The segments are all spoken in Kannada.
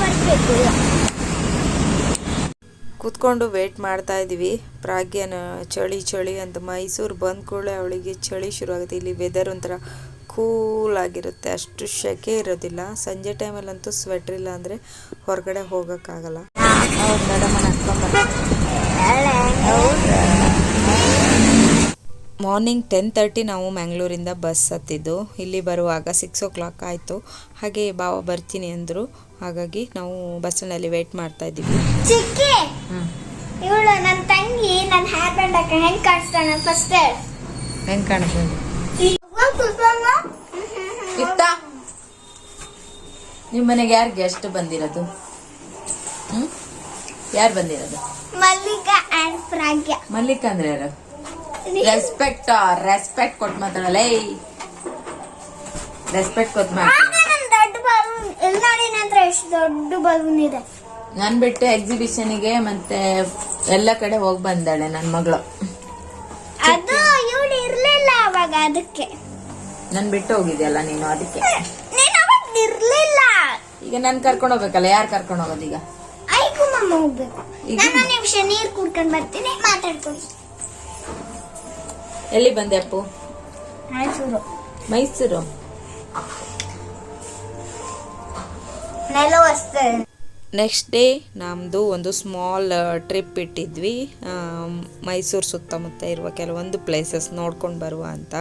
ಬರಬೇಕು ಕೂತ್ಕೊಂಡು ವೇಟ್ ಮಾಡ್ತಾ ಇದ್ದೀವಿ. ಪ್ರಾಗ್ಯನ ಚಳಿ ಚಳಿ ಅಂತ ಮೈಸೂರು ಬಂದ ಕೂಡಲೇ ಅವಳಿಗೆ ಚಳಿ ಶುರು ಆಗುತ್ತೆ ಇಲ್ಲಿ ವೆದರ್ ಒಂಥರ ಕೂಲ್ ಆಗಿರುತ್ತೆ. ಅಷ್ಟು ಶೆಕೆ ಇರೋದಿಲ್ಲ. ಸಂಜೆ ಟೈಮಲ್ಲಂತೂ ಸ್ವೆಟ್ರ್ ಇಲ್ಲ ಅಂದರೆ ಹೊರಗಡೆ ಹೋಗೋಕ್ಕಾಗಲ್ಲ. ಹೌದು ಮೇಡಮ್ ಮಾರ್ನಿಂಗ್ ಟೆನ್ ತರ್ಟಿ ನಾವು ಮ್ಯಾಂಗ್ಳೂರಿಂದ ಬಸ್ ಹತ್ತಿದ್ದು. ಇಲ್ಲಿ ಬರುವಾಗ ಸಿಕ್ಸ್ ಓ ಕ್ಲಾಕ್ ಆಯಿತು. ಹಾಗೆ ಬಾವ ಬರ್ತೀನಿ ಅಂದರು. ಹಾಗಾಗಿ ನಾವು ಬಸ್ಸಿನಲ್ಲಿ ವೇಟ್ ಮಾಡ್ತಾ ಇದ್ದೀವಿ. ಚಿಕ್ಕಿ! ಇವಳು ನನ್ನ ತಂಗಿ ನನ್ನ ಹೇರ್ ಬ್ಯಾಂಡ್ ಹಾಕ ಹೆಂಗ್ ಕಾಣಿಸ್ತಾಳೆ. ಫಸ್ಟ್ ಹೆಂಗೆ ಕಾಣಿಸ್ತದೆ ಇತ್ತ? ನಿಮ್ಮ ಮನೆಗೆ ಯಾರು ಗೆಸ್ಟ್ ಬಂದಿರೋದು? ಹ್ಮ್? ಯಾರು ಬಂದಿರೋದು? ಮಲ್ಲಿಕಾ ಅಂಡ್ ಪ್ರಾಗ್ಯ ಮಲ್ಲಿಕಾ ಅಂದ್ರೆ ಯಾರು? ರೆಸ್ಪೆಕ್ಟ್ ರೆಸ್ಪೆಕ್ಟ್ ಕೊಟ್ಟು ಮಾತಾಡಲ್ಲ ರೆಸ್ಪೆಕ್ಟ್ ಕೊಟ್ಟು ಮಾತಾಡ ಆಗ ನನ್ ದೊಡ್ಡ ಬಲೂನ್ ನಂತರ ಎಷ್ಟು ದೊಡ್ಡ ಬಲೂನ್ ಇದೆ? ನಾನು ಬಿಟ್ಟು ಎಕ್ಸಿಬಿಷನ್ಗೆ ಮತ್ತೆ ಎಲ್ಲ ಕಡೆ ಹೋಗಿ ಬಂದಾಳೆ ನನ್ನ ಮಗಳು. ಅದು ಇವಳು ಇರಲಿಲ್ಲ ಅವಾಗ ಅದಕ್ಕೆ. ನಾನು ಬಿಟ್ಟು ಹೋಗಿದ್ಯಲ್ಲ ನೀನು ಅದಕ್ಕೆ. ನೀನು ಅವಾಗ ಇರ್ಲಿಲ್ಲ. ಈಗ ನಾನು ಕರ್ಕೊಂಡು ಹೋಗ್ಬೇಕಲ್ಲ ಯಾರು ಕರ್ಕೊಂಡು ಹೋಗೋದು ಈಗ? ಐಕು ಮಮ್ಮ ಹೋಗ್ಬೇಕು. ಈಗ? ನಾನು ನಿಮಿಷ ನೀರು ಕುಡ್ಕೊಂಡು ಬರ್ತೀನಿ ಮಾತಾಡ್ಕೊಂಡು ಎಲ್ಲಿ ಬಂದೆ ಅಪ್ಪು? ಮೈಸೂರು. ಮೈಸೂರು? ನೆಕ್ಸ್ಟ್ ಡೇ ನಮ್ಮದು ಒಂದು ಸ್ಮಾಲ್ ಟ್ರಿಪ್ ಇಟ್ಟಿದ್ವಿ. ಮೈಸೂರು ಸುತ್ತಮುತ್ತ ಇರುವ ಕೆಲವೊಂದು ಪ್ಲೇಸಸ್ ನೋಡ್ಕೊಂಡು ಬರುವ ಅಂತ.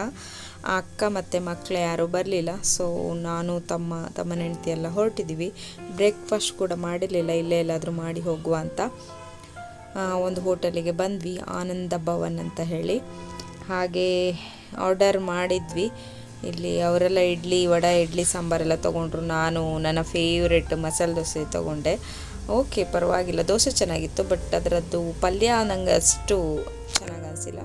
ಅಕ್ಕ ಮತ್ತು ಮಕ್ಕಳು ಯಾರೂ ಬರಲಿಲ್ಲ. ಸೊ ನಾನು, ತಮ್ಮ ತಮ್ಮ ಹೆಂಡತಿ ಎಲ್ಲ ಹೊರಟಿದ್ದೀವಿ ಬ್ರೇಕ್ಫಾಸ್ಟ್ ಕೂಡ ಮಾಡಿರಲಿಲ್ಲ. ಇಲ್ಲೇ ಎಲ್ಲಾದರೂ ಮಾಡಿ ಹೋಗುವ ಅಂತ. ಒಂದು ಹೋಟೆಲಿಗೆ ಬಂದ್ವಿ. ಆನಂದ ಭವನ್ ಅಂತ ಹೇಳಿ. ಹಾಗೆ ಆರ್ಡರ್ ಮಾಡಿದ್ವಿ. ಇಲ್ಲಿ ಅವರೆಲ್ಲ ಇಡ್ಲಿ, ವಡೆ, ಇಡ್ಲಿ ಸಾಂಬಾರೆಲ್ಲ ತೊಗೊಂಡ್ರು. ನಾನು, ನನ್ನ ಫೇವ್ರೆಟ್ ಮಸಾಲೆ ದೋಸೆ ತೊಗೊಂಡೆ. ಓಕೆ ಪರವಾಗಿಲ್ಲ. ದೋಸೆ ಚೆನ್ನಾಗಿತ್ತು ಬಟ್ ಅದರದ್ದು ಪಲ್ಯ ನಂಗೆ ಅಷ್ಟು ಚೆನ್ನಾಗಿ ಅನಿಸಿಲ್ಲ.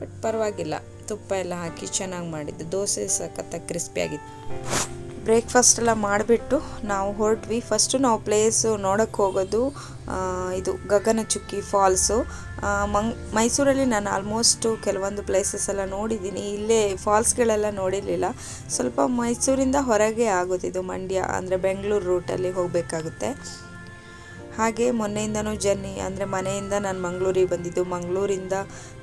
ಬಟ್ ಪರವಾಗಿಲ್ಲ. ತುಪ್ಪ ಎಲ್ಲ ಹಾಕಿ ಚೆನ್ನಾಗಿ ಮಾಡಿದ್ದು. ದೋಸೆ ಸಖತ್ತಾಗಿ ಕ್ರಿಸ್ಪಿಯಾಗಿತ್ತು ಬ್ರೇಕ್ಫಾಸ್ಟ್ ಎಲ್ಲ ಮಾಡಿಬಿಟ್ಟು ನಾವು ಹೊರಟ್ವಿ. ಫಸ್ಟು ನಾವು ಪ್ಲೇಸು ನೋಡೋಕ್ಕೆ ಹೋಗೋದು ಇದು ಗಗನಚುಕ್ಕಿ ಫಾಲ್ಸು ಮಂಗ್, ಮೈಸೂರಲ್ಲಿ ನಾನು ಆಲ್ಮೋಸ್ಟು ಕೆಲವೊಂದು ಪ್ಲೇಸಸ್ ಎಲ್ಲ ನೋಡಿದ್ದೀನಿ. ಇಲ್ಲೇ ಫಾಲ್ಸ್ಗಳೆಲ್ಲ ನೋಡಿರಲಿಲ್ಲ. ಸ್ವಲ್ಪ ಮೈಸೂರಿಂದ ಹೊರಗೆ ಆಗೋದಿದು ಮಂಡ್ಯ, ಅಂದರೆ ಬೆಂಗಳೂರು ರೂಟಲ್ಲಿ ಹೋಗಬೇಕಾಗುತ್ತೆ. ಹಾಗೆ ಮೊನ್ನೆಯಿಂದನೂ ಜರ್ನಿ, ಅಂದರೆ ಮನೆಯಿಂದ ನಾನು ಮಂಗಳೂರಿಗೆ ಬಂದಿದ್ದು. ಮಂಗಳೂರಿಂದ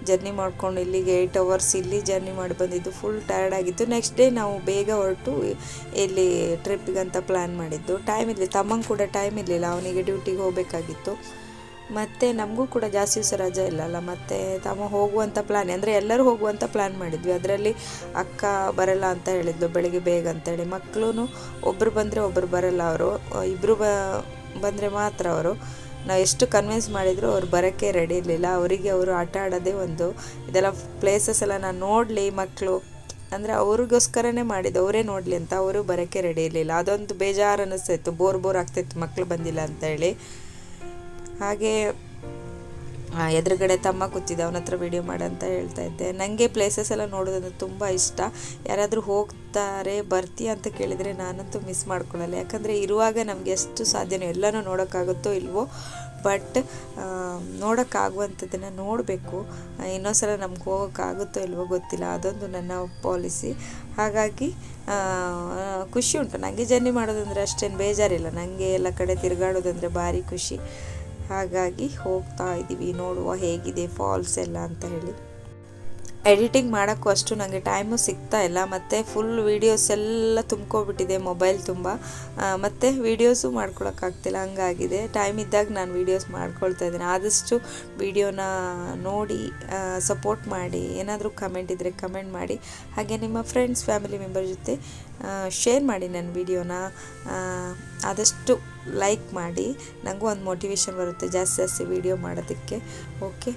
ಜರ್ನಿ ಮಾಡ್ಕೊಂಡು ಇಲ್ಲಿಗೆ ಏಯ್ಟ್ ಅವರ್ಸ್ ಇಲ್ಲಿ ಜರ್ನಿ ಮಾಡಿ ಬಂದಿದ್ದು. ಫುಲ್ ಟಯರ್ಡ್ ಆಗಿತ್ತು. ನೆಕ್ಸ್ಟ್ ಡೇ ನಾವು ಬೇಗ ಹೊರಟು ಇಲ್ಲಿ ಟ್ರಿಪ್ಗಂತ ಪ್ಲ್ಯಾನ್ ಮಾಡಿದ್ದು. ಟೈಮ್ ಇರಲಿ, ತಮ್ಮಂಗೆ ಕೂಡ ಟೈಮ್ ಇರಲಿಲ್ಲ. ಅವನಿಗೆ ಡ್ಯೂಟಿಗೆ ಹೋಗಬೇಕಾಗಿತ್ತು. ಮತ್ತು ನಮಗೂ ಕೂಡ ಜಾಸ್ತಿ ದಿವಸ ರಜೆ ಇಲ್ಲಲ್ಲ. ಮತ್ತು ತಮ್ಮ ಹೋಗುವಂಥ ಪ್ಲ್ಯಾನ್ ಅಂದರೆ ಎಲ್ಲರೂ ಹೋಗುವಂಥ ಪ್ಲ್ಯಾನ್ ಮಾಡಿದ್ವಿ. ಅದರಲ್ಲಿ ಅಕ್ಕ ಬರಲ್ಲ ಅಂತ ಹೇಳಿದ್ಲು, ಬೆಳಿಗ್ಗೆ ಬೇಗ ಅಂತೇಳಿ ಮಕ್ಕಳು ಒಬ್ಬರು ಬಂದರೆ ಒಬ್ಬರು ಬರಲ್ಲ ಅವರು. ಇಬ್ಬರು ಬ ಬಂದರೆ ಮಾತ್ರ ಅವರು. ನಾವು ಎಷ್ಟು ಕನ್ವಿನ್ಸ್ ಮಾಡಿದರೂ ಅವ್ರು ಬರೋಕ್ಕೆ ರೆಡಿ ಇರಲಿಲ್ಲ. ಅವರಿಗೆ ಅವರು ಆಟ ಆಡೋದೇ ಒಂದು ಇದೆಲ್ಲ ಪ್ಲೇಸಸ್ ಎಲ್ಲ ನಾನು ನೋಡಲಿ ಮಕ್ಕಳು ಅಂದರೆ ಅವ್ರಿಗೋಸ್ಕರನೇ ಮಾಡಿದ್ದು. ಅವರೇ ನೋಡಲಿ ಅಂತ ಅವರು ಬರೋಕ್ಕೆ ರೆಡಿ ಇರಲಿಲ್ಲ. ಅದೊಂದು ಬೇಜಾರು ಅನ್ನಿಸ್ತಾಯಿತ್ತು ಬೋರ್ ಬೋರ್ ಆಗ್ತಾಯಿತ್ತು ಮಕ್ಕಳು ಬಂದಿಲ್ಲ ಅಂತ ಹೇಳಿ. ಹಾಗೆ ಎದುರುಗಡೆ ತಮ್ಮ ಕೂತಿದ್ದ, ಅವನ ಹತ್ರ ವಿಡಿಯೋ ಮಾಡಂತ ಹೇಳ್ತಾ ಇದ್ದೆ. ನನಗೆ ಪ್ಲೇಸಸ್ ಎಲ್ಲ ನೋಡೋದಂದ್ರೆ ತುಂಬ ಇಷ್ಟ. ಯಾರಾದರೂ ಹೋಗ್ತಾರೆ ಬರ್ತಿ ಅಂತ ಕೇಳಿದರೆ ನಾನಂತೂ ಮಿಸ್ ಮಾಡ್ಕೊಳ್ಳಲ್ಲ. ಯಾಕಂದರೆ ಇರುವಾಗ ನಮಗೆ ಎಷ್ಟು ಸಾಧ್ಯನೋ ಎಲ್ಲನೂ ನೋಡೋಕ್ಕಾಗುತ್ತೋ ಇಲ್ವೋ ಬಟ್ ನೋಡೋಕ್ಕಾಗುವಂಥದ್ದನ್ನು ನೋಡಬೇಕು. ಇನ್ನೊಂದ್ಸಲ ನಮ್ಗೆ ಹೋಗೋಕ್ಕಾಗುತ್ತೋ ಇಲ್ವೋ ಗೊತ್ತಿಲ್ಲ. ಅದೊಂದು ನನ್ನ ಪಾಲಿಸಿ ಹಾಗಾಗಿ ಖುಷಿ ಉಂಟು. ನನಗೆ ಜರ್ನಿ ಮಾಡೋದಂದರೆ ಅಷ್ಟೇನು ಬೇಜಾರಿಲ್ಲ. ನನಗೆ ಎಲ್ಲ ಕಡೆ ತಿರುಗಾಡೋದಂದರೆ ಭಾರಿ ಖುಷಿ. ಹಾಗಾಗಿ ಹೋಗ್ತಾ ಇದ್ದೀವಿ ನೋಡುವ ಹೇಗಿದೆ ಫಾಲ್ಸ್ ಎಲ್ಲ ಅಂತ ಹೇಳಿ. ಎಡಿಟಿಂಗ್ ಮಾಡೋಕ್ಕೂ ಅಷ್ಟು ನನಗೆ ಟೈಮು ಸಿಗ್ತಾ ಇಲ್ಲ. ಮತ್ತು ಫುಲ್ ವೀಡಿಯೋಸ್ ಎಲ್ಲ ತುಂಬ್ಕೊಬಿಟ್ಟಿದೆ ಮೊಬೈಲ್ ತುಂಬ. ಮತ್ತು ವೀಡಿಯೋಸು ಮಾಡ್ಕೊಳಕ್ಕಾಗ್ತಿಲ್ಲ, ಹಂಗಾಗಿದೆ. ಟೈಮ್ ಇದ್ದಾಗ ನಾನು ವೀಡಿಯೋಸ್ ಮಾಡ್ಕೊಳ್ತಾ ಇದ್ದೀನಿ. ಆದಷ್ಟು ವೀಡಿಯೋನ ನೋಡಿ ಸಪೋರ್ಟ್ ಮಾಡಿ, ಏನಾದರೂ ಕಮೆಂಟ್ ಇದ್ದರೆ ಕಮೆಂಟ್ ಮಾಡಿ. ಹಾಗೆ ನಿಮ್ಮ ಫ್ರೆಂಡ್ಸ್ ಫ್ಯಾಮಿಲಿ ಮೆಂಬರ್ ಜೊತೆ ಶೇರ್ ಮಾಡಿ ನನ್ನ ವೀಡಿಯೋನ ಆದಷ್ಟು ಲೈಕ್ ಮಾಡಿ. ನನಗೂ ಒಂದು ಮೋಟಿವೇಶನ್ ಬರುತ್ತೆ ಜಾಸ್ತಿ ಜಾಸ್ತಿ ವೀಡಿಯೋ ಮಾಡೋದಕ್ಕೆ. ಓಕೆ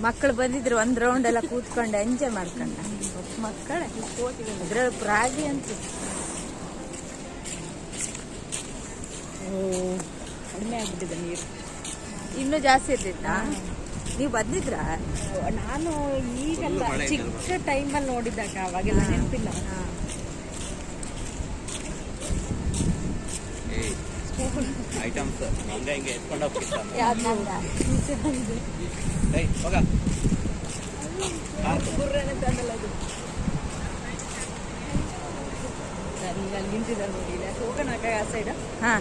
ಮಕ್ಕಳು ಬಂದಿದ್ರು ಒಂದು ರೌಂಡ್ ಎಲ್ಲ ಕೂತ್ಕೊಂಡು ಎಂಜಾಯ್ ಮಾಡ್ಕೊಂಡ ಮಕ್ಕಳು ಇದ್ರಲ್ಲಿ ರಾಗಿ ಅಂತ. ಕಡಿಮೆ ಆಗ್ಬಿಟ್ಟಿದೆ ನೀರು. ಇನ್ನೂ ಜಾಸ್ತಿ ಇರ್ತಿತ್ತ ನೀವು ಬಂದಿದ್ರಾ? ನಾನು ಈಗ ಚಿಕ್ಕ ಟೈಮಲ್ಲಿ ನೋಡಿದಾಗ ಅವಾಗೆಲ್ಲ ನೆನಪಿಲ್ಲ. ಐಟಮ್ಸ್ ಹಂಗೆ ಹಿಂಗೆ ಎತ್ಕೊಂಡು ಹೋಗ್ಬಿಡ್ತಾನೆ ನಂದ. ಏಯ್ ಹೋಗ. ಈಗ ಅಲ್ಲಿ ನಿಂತಿದ್ದಾರೆ ನೋಡಿ ಇಲ್ಲಿ. ಹೋಗೋಣ ಆ ಸೈಡ್ ಹಾ.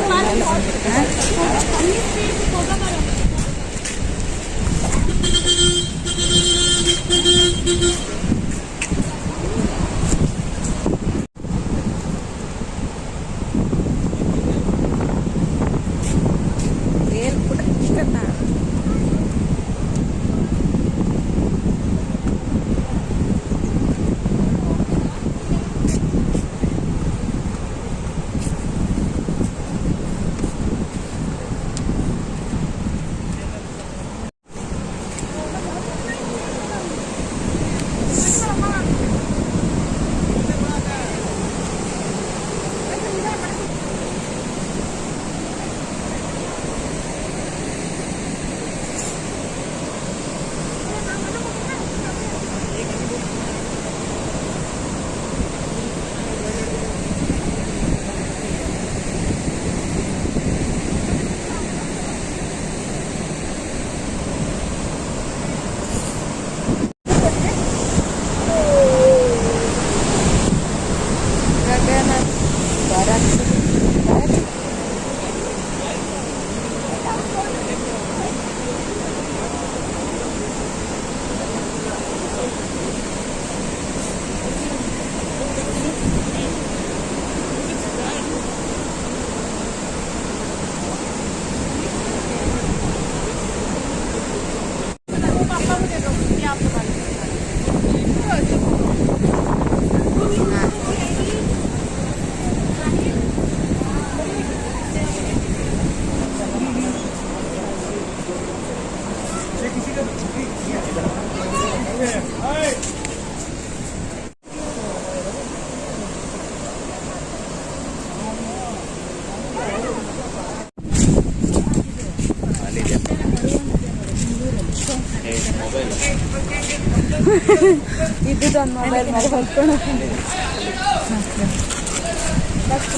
ಏನ್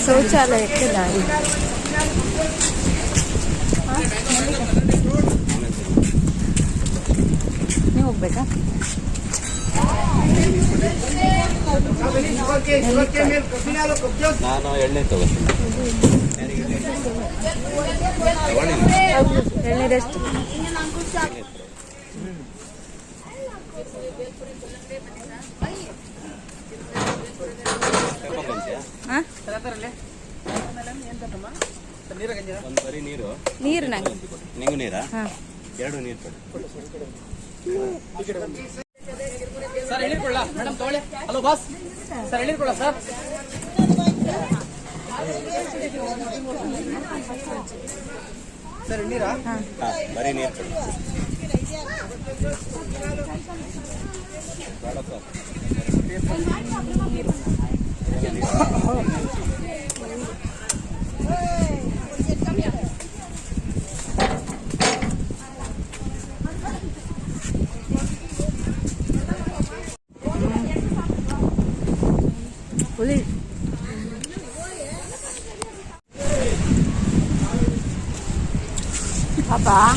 ಶೌಚಾಲಯಕ್ಕೆ ದಾರಿ ನೀವು ಹೋಗ್ಬೇಕಾ? ನಾನು ಎಣ್ಣೆ ತಗೋತೀನಿ ತಗೊಳ್ಳಿ ಎಳ್ನೀರೆಷ್ಟು ತಗೊಂಬಂದ್ಯಾ? ಹಾಂ ಒಂದು ಬರೀ ನೀರು. ನೀರು ನಂಗೆ. ನಿಂಗು ನೀರಾ. ಹಾಂ. ಎರಡು ನೀರು ಕೊಡಿ. ಸರ್ ಎಳಿಕೊಳ್ಳ ಮೇಡಮ್ ತಗೊಳ್ಳಿ. ಹಲೋ ಬಾಸ್ ಸರ್ ಎಳಿಕೊಳ್ಳ ಸರ್. ಸರ್ ನೀರಾ ಹಾಂ. ಬರೀ ನೀರು ಕೊಡಿ. ಬೇಡ ಸರ್ Boleh, boleh, apa?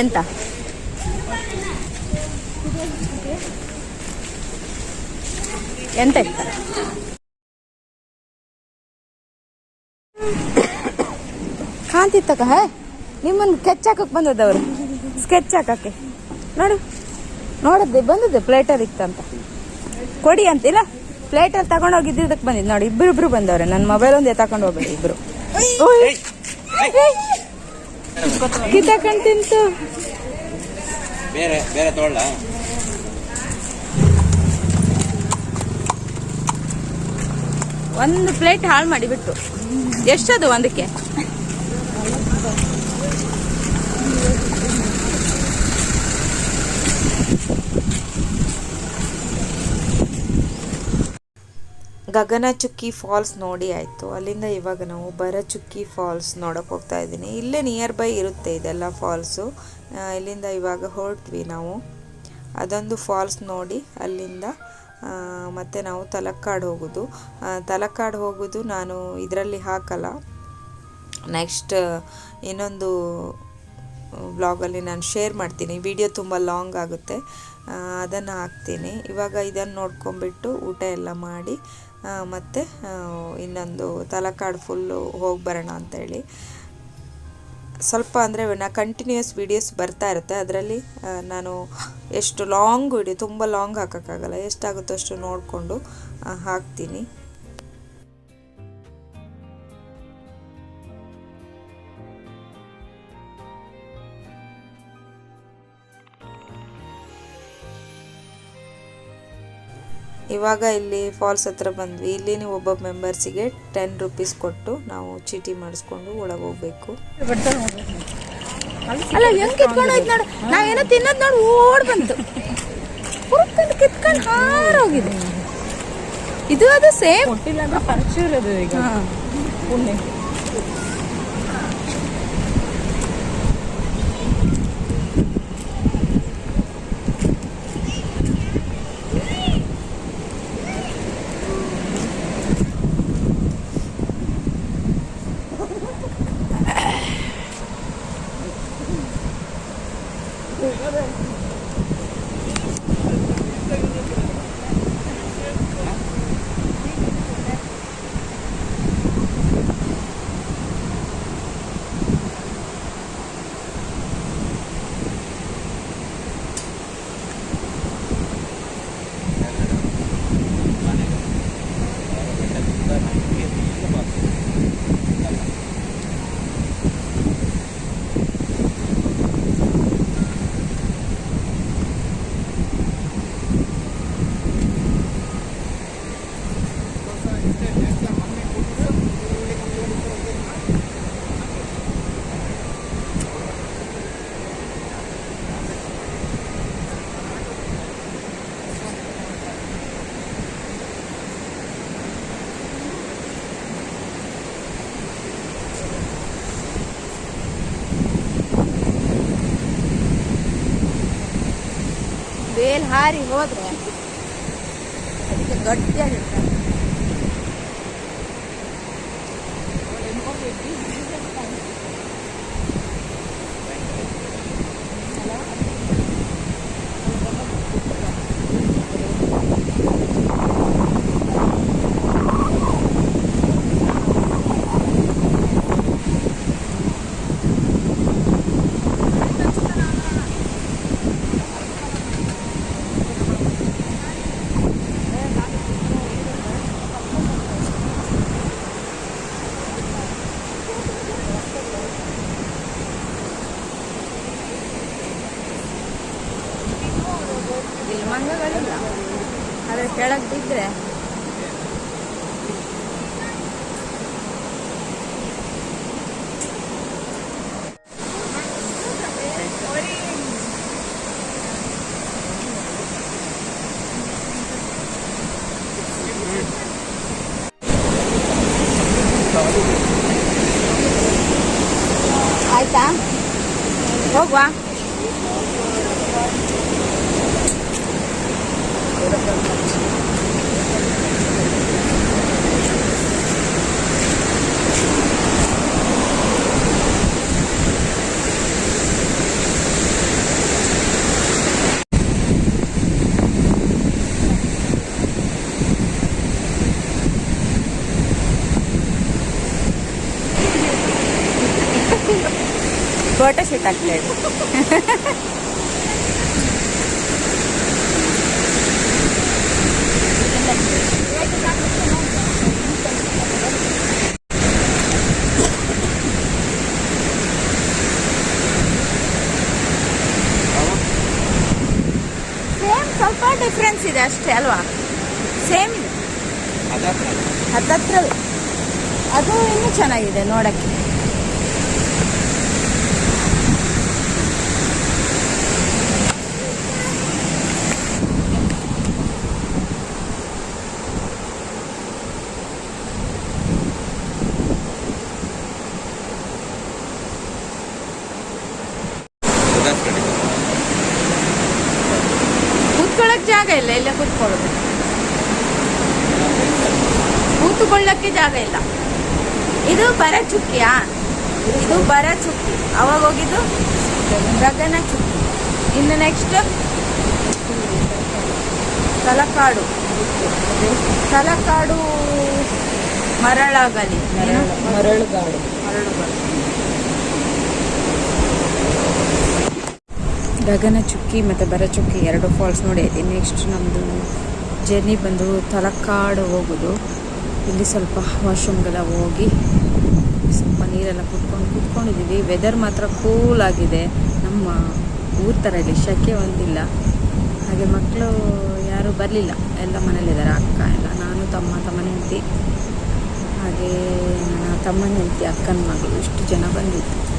ಎಂತ? ಎಂತ ಇರ್ತಾರೆ ಕಾಂತಿ ತಕ ಹೇ? ನಿಮ್ಮನ್ನು ಸ್ಕೆಚ್ ಹಾಕಕ್ಕೆ ಬಂದದವರು ಸ್ಕೆಚ್ ಹಾಕಕ್ಕೆ. ನೋಡು. ನೋಡದ್ದೆ ಬಂದದ್ದು ಪ್ಲೇಟರ್ ಇತ್ತಂತ ಕೊಡಿ ಅಂತಿಲ್ಲ ಪ್ಲೇಟಲ್ಲಿ ತಗೊಂಡೋಗಿ ಇದ್ದಿದ್ದಕ್ಕೆ ಬಂದಿದ್ದು. ನೋಡಿ ಇಬ್ಬರಿಬ್ರು ಬಂದವ್ರೆ. ನನ್ನ ಮೊಬೈಲ್ ಒಂದೇ ತಗೊಂಡು ಹೋಗ್ಬೇಡಿ ಇಬ್ರು. ಕಿತ್ತಕೊಂಡು ತಿಂತು ಬೇರೆ ಬೇರೆ ತೊಗೊಳ್ಳ. ಒಂದು ಪ್ಲೇಟ್ ಹಾಳು ಮಾಡಿಬಿಟ್ಟು. ಎಷ್ಟದು ಒಂದಕ್ಕೆ? ಗಗನಚುಕ್ಕಿ ಫಾಲ್ಸ್ ನೋಡಿ ಆಯಿತು. ಅಲ್ಲಿಂದ ಇವಾಗ ನಾವು ಬರಚುಕ್ಕಿ ಫಾಲ್ಸ್ ನೋಡೋಕೆ ಹೋಗ್ತಾ ಇದ್ದೀನಿ. ಇಲ್ಲೇ ನಿಯರ್ ಬೈ ಇರುತ್ತೆ ಇದೆಲ್ಲ ಫಾಲ್ಸು. ಇಲ್ಲಿಂದ ಇವಾಗ ಹೊರಟ್ವಿ ನಾವು. ಅದೊಂದು ಫಾಲ್ಸ್ ನೋಡಿ ಅಲ್ಲಿಂದ ಮತ್ತು ನಾವು ತಲಕ್ಕಾಡು ಹೋಗೋದು. ತಲಕ್ಕಾಡು ಹೋಗೋದು ನಾನು ಇದರಲ್ಲಿ ಹಾಕಲ್ಲ. ನೆಕ್ಸ್ಟ್ ಇನ್ನೊಂದು ಬ್ಲಾಗಲ್ಲಿ ನಾನು ಶೇರ್ ಮಾಡ್ತೀನಿ. ವಿಡಿಯೋ ತುಂಬ ಲಾಂಗ್ ಆಗುತ್ತೆ. ಅದನ್ನು ಹಾಕ್ತೀನಿ. ಇವಾಗ ಇದನ್ನು ನೋಡ್ಕೊಂಬಿಟ್ಟು ಊಟ ಎಲ್ಲ ಮಾಡಿ ಮತ್ತೆ ಇನ್ನೊಂದು ತಲಕಾಡು ಫುಲ್ಲು ಹೋಗಿ ಬರೋಣ ಅಂತೇಳಿ ಸ್ವಲ್ಪ ಅಂದರೆ ನಾ ಕಂಟಿನ್ಯೂಸ್ ವೀಡಿಯೋಸ್ ಬರ್ತಾ ಇರುತ್ತೆ. ಅದರಲ್ಲಿ ನಾನು ಎಷ್ಟು ಲಾಂಗ್ ವಿಡಿಯೋ ತುಂಬ ಲಾಂಗ್ ಹಾಕೋಕ್ಕಾಗಲ್ಲ. ಎಷ್ಟಾಗುತ್ತೋ ಅಷ್ಟು ನೋಡಿಕೊಂಡು ಹಾಕ್ತೀನಿ. ಇವಾಗ ಇಲ್ಲಿ ಫಾಲ್ಸ್ ಹತ್ರ ಬಂದ್ವಿ. ಇಲ್ಲಿ ನೀವು ಒಬ್ಬ ಮೆಂಬರ್ಸಿಗೆ ಟೆನ್ ರುಪೀಸ್ ಕೊಟ್ಟು ನಾವು ಚೀಟಿ ಮಾಡಿಸ್ಕೊಂಡು ಒಳಗೆ ಹೋಗ್ಬೇಕು. ಅಲ್ಲ ಹೆಂಗ್ ಕಿತ್ಕೊಂಡು ಹೋಯ್ತು ನೋಡು. ನಾವೇನೋ ತಿನ್ನೋದು ನೋಡು ಓಡ್ ಬಂತು. ಹುರ್ಕೊಂಡು ಕಿತ್ಕೊಂಡು ಹಾರೋಗಿದೆ ಇದು ಅದು ಸೇಮ್ ಕೊಟ್ಟಿಲ್ಲ ಅಂದ್ರೆ ಪರೀಕ್ಷೆ ಇರೋದು ಈಗ. ಪುಣ್ಯ. ಹಾರಿ ಹೋದ್ರೆ ಅದಕ್ಕೆ ಗಟ್ಟಿಯಾಗಿರ್ತಾರೆ ಆಯ್ತಾ ಹೋಗುವಾ ಫೋಟೋ ಶೂಟ್ ಆಗ್ತಾ ಸೇಮ್ ಸ್ವಲ್ಪ ಡಿಫ್ರೆನ್ಸ್ ಇದೆ ಅಷ್ಟೇ ಅಲ್ವಾ? ಸೇಮ್ ಇದೆ. ಅದತ್ರ ಹತ್ತತ್ರವೇ ಅದು ಇನ್ನೂ ಚೆನ್ನಾಗಿದೆ ನೋಡಕ್ಕೆ ಅದತ್ರ ಕೂತ್ಕೊಳ್ಳೋಕೆ ಜಾಗ ಇಲ್ಲ ಇಲ್ಲ ಕೂತ್ಕೊಳ್ಳೋದು ಕೂತ್ಕೊಳ್ಳೋಕ್ಕೆ ಜಾಗ ಇಲ್ಲ. ಇದು ಬರ ಚುಕ್ಕಿಯಾ ಇದು ಬರ ಚುಕ್ಕಿ ಅವಾಗ ಹೋಗಿದ್ದು ಗಗನ ಚುಕ್ಕಿ. ಇನ್ನು ನೆಕ್ಸ್ಟ್ ತಲಕಾಡು. ತಲಕಾಡು ಮರಳಾಗಲಿ? ಮರಳುಗಾಡು. ಮರಳುಗಾಡು ಗಗನ ಚುಕ್ಕಿ ಮತ್ತು ಬರ ಚುಕ್ಕಿ ಎರಡು ಫಾಲ್ಸ್ ನೋಡಿ. ನೆಕ್ಸ್ಟ್ ನಮ್ಮದು ಜರ್ನಿ ಬಂದು ತಲಕಾಡು ಹೋಗೋದು. ಇಲ್ಲಿ ಸ್ವಲ್ಪ ವಾಶ್ರೂಮ್ಗೆಲ್ಲ ಹೋಗಿ ಸ್ವಲ್ಪ ನೀರೆಲ್ಲ ಕುತ್ಕೊಂಡು ಕುತ್ಕೊಂಡಿದ್ದೀವಿ. ವೆದರ್ ಮಾತ್ರ ಕೂಲ್ ಆಗಿದೆ. ನಮ್ಮ ಊರ ಥರ ಇಲ್ಲಿ ಶೆಕೆ ಒಂದಿಲ್ಲ. ಹಾಗೆ ಮಕ್ಕಳು ಯಾರೂ ಬರಲಿಲ್ಲ. ಎಲ್ಲ ಮನೇಲಿದ್ದಾರೆ ಅಕ್ಕ ಎಲ್ಲ. ನಾನು ತಮ್ಮ ತಮ್ಮನ ಹೆಂಡತಿ. ಹಾಗೆ ನನ್ನ ತಮ್ಮನ ಹೆಂಡತಿ, ಅಕ್ಕನ ಮಗಳು. ಇಷ್ಟು ಜನ ಬಂದಿತ್ತು